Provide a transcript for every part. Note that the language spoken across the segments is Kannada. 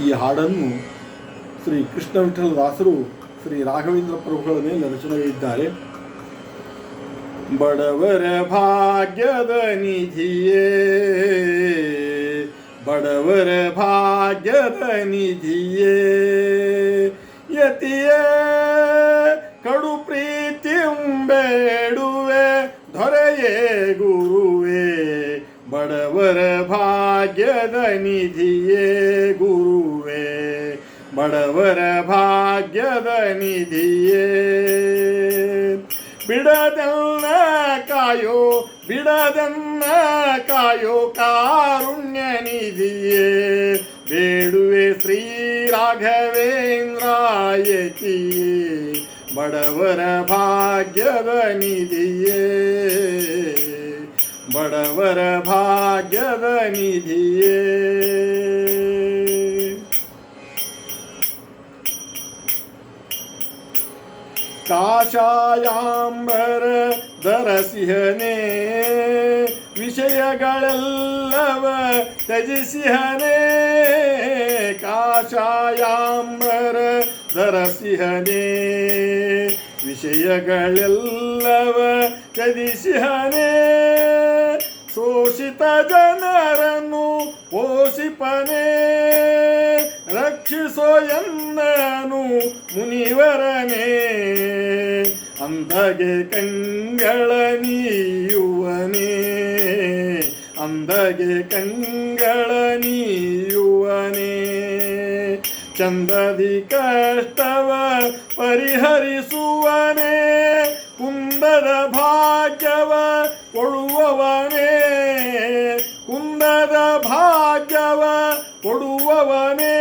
ಈ ಹಾಡನ್ನು ಶ್ರೀ ಕೃಷ್ಣ ವಿಠಲ ದಾಸರು ಶ್ರೀ ರಾಘವೇಂದ್ರ ಪ್ರಭುಗಳ ಮೇಲೆ ರಚನೆಯಿದ್ದಾರೆ ಬಡವರ ಭಾಗ್ಯದ ನಿಧಿಯೇ, ಬಡವರ ಭಾಗ್ಯದ ನಿಧಿಯೇ, ಯತಿಯೇ, ಕಡು ಪ್ರೀತಿಂಬೇಡುವೆ ದೊರೆಯೇ ಗುರುವೇ, ಬಡವರ ಭಾಗ್ಯದ ನಿಧಿಯೇ ಗುರುವೇ ಬಡವರ ಭಾಗ್ಯದ ನಿಧಿಯೇ. ಬಿಡದನ್ನ ಕಾಯೋ ಬಿಡದನ್ನ ಕಾಯೋ ಕಾರುಣ್ಯ ನಿಧಿಯೇ. ಬೇಡುವೆ ಶ್ರೀ ರಾಘವೇಂದ್ರಾಯತಿಯೇ ಬಡವರ ಭಾಗ್ಯದ ನಿಧಿಯೇ. ಬಡವರ ಭಾಗ್ಯದ ನಿಧಿಯೇ. ಕಾಷಾಯಾಂಬರ ದರಸಿಹನೇ ವಿಷಯಗಳೆಲ್ಲವ ತ್ಯಜಿಸಿಹನೇ. ಕಾಷಾಯಾಂಬರ ದರಸಿಹನೇ ವಿಷಯಗಳೆಲ್ಲವ ತ್ಯಜಿಸಿಹನೇ. ಶೋಷಿತ ಜನರನ್ನು ಪೋಷಿಪನೆ ರಕ್ಷಿಸೋ ಎನ್ನನು ಮುನಿವರನೇ. ಅಂದಗೆ ಕಂಗಳ ನೀಯುವನೇ, ಅಂದಗೆ ಕಂಗಳ ನೀಯುವನೇ. ಚಂದದಿ ಕಷ್ಟವ ಪರಿಹರಿಸುವನೇ, ಕುಂದದ ಭಾಗ್ಯವ ಕೊಡುವವನೇ. ಕುಂದದ ಭಾಗ್ಯವ ಕೊಡುವವನೇ,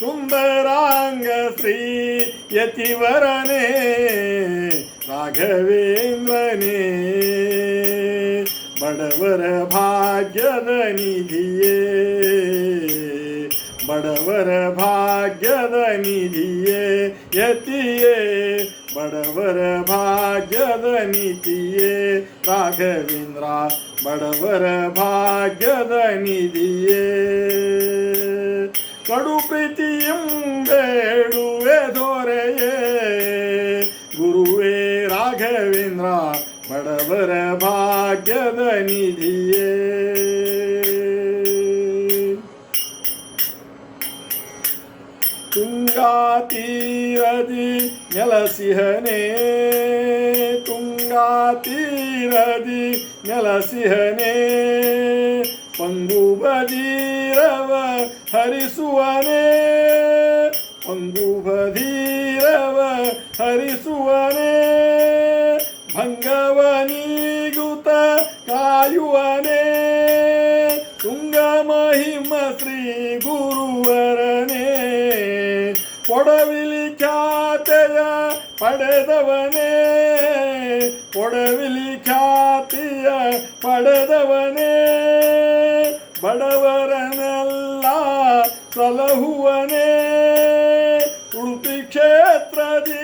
ಸುಂದರಾಂಗ ಶ್ರೀ यतिवरने राघवेन्द्रने बडवर भाग्यदनिधिये बडवर भाग्यदनिधिये यतिये बडवर भाग्यदनिधिये राघवेन्द्रा बडवर भाग्यदनिधिये ಕಡು ಪ್ರೀತಿ ಬೇಡುವೆ ದೊರೆಯೇ. ಗುರುವೇ ರಾಘವೇಂದ್ರ, ಬಡವರ ಭಾಗ್ಯದ ನಿಧಿಯೇ. ತುಂಗಾತೀರದಿ ನೆಲಸಿಹನೇ ತುಂಗಾತೀರದಿ ನೆಲಸಿಹನೆ. ಪಂಗು ಬದೀರವ ಹರಿಸುವನೇ. ಪಂಗುಭೀರವ ಹರಿಸುವನೆ. ಹರಿಸುವನೇ ಕಾಯುವನೆ. ತುಂಗ ಮಹಿಮ ಶ್ರೀ ಗುರುವರನೇ. ಕೊಡವಿಲಿ ಖ್ಯಾತೆಯ ಪಡೆದವನೆ. ಕೊಡವಿಲಿ ಖ್ಯಾತಿಯ ಪಡೆದವನೇ. ಬಡವರನೆಲ್ಲ ಸಲಹುವನೇ ಉಡುಪಿ ಕ್ಷೇತ್ರದಿ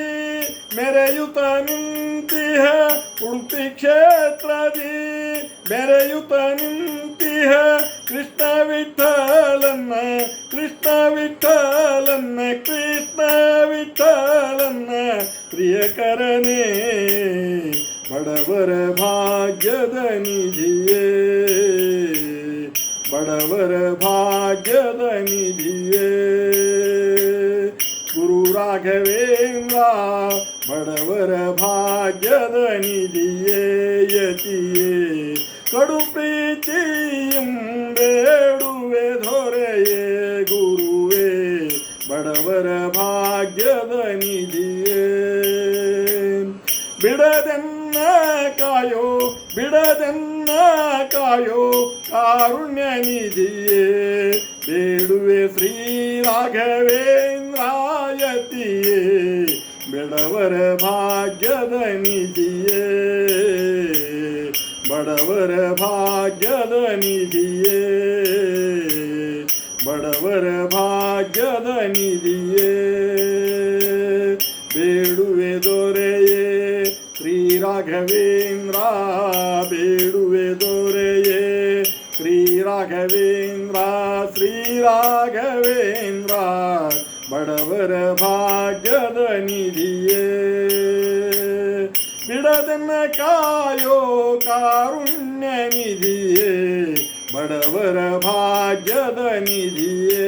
ಮೆರೆಯುತ ನಿಂತಿಹ ಉಡುಪಿ ಕ್ಷೇತ್ರದಿ ಮೆರೆಯುತ ನಿಂತಿಹ ಕೃಷ್ಣ ವಿಠಲನ್ನ ಕೃಷ್ಣ ವಿಠಲನ್ನ ಕೃಷ್ಣ ವಿಠಲನ್ನ ಪ್ರಿಯಕರನೇ ಬಡವರ ಭಾಗ್ಯದ ನಿಧಿಯೇ ರಾಘವೇಂದ್ರ ಬಡವರ ಭಾಗ್ಯದ ನಿಧಿಯೇ ಯತಿಯೇ ಕಡು ಪ್ರೀತಿಯಂ ಬೇಡುವೆ ದೊರೆಯೇ ಗುರುವೇ ಬಡವರ ಭಾಗ್ಯದ ನಿಧಿಯೇ ಬಿಡದೆನ್ನ ಕಾಯೋ ಬಿಡದೆನ್ನ ಕಾಯೋ ಕಾರುಣ್ಯ ನಿಧಿಯೇ ಬೇಡುವೆ ಶ್ರೀ ರಾಘವೇಂದ್ರಾಯತಿಯೇ ಭಾಗ್ಯದ ನಿಧಿಯೇ ಬಡವರ ಭಾಗ್ಯದ ನಿಧಿಯೇ ಬಡವರ ಭಾಗ್ಯದ ನಿಧಿಯೇ ಬೇಡುವೆ ದೊರೆಯೇ ಶ್ರೀ ರಾಘವೇಂದ್ರ ಬೇಡುವೆ ದೊರೆಯೇ ಶ್ರೀ ರಾಘವೇಂದ್ರ ಶ್ರೀ ರಾಘವೇಂದ್ರ ಬಡವರ ಭಾಗ್ಯದ ನಿಧಿಯೇ ಬಿಡದನ್ನ ಕಾಯೋ ಕಾರುಣ್ಯ ನಿಧಿಯೇ ಬಡವರ ಭಾಗ್ಯದ ನಿಧಿಯೇ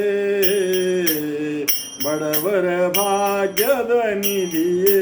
ಬಡವರ ಭಾಗ್ಯದ ನಿಧಿಯೇ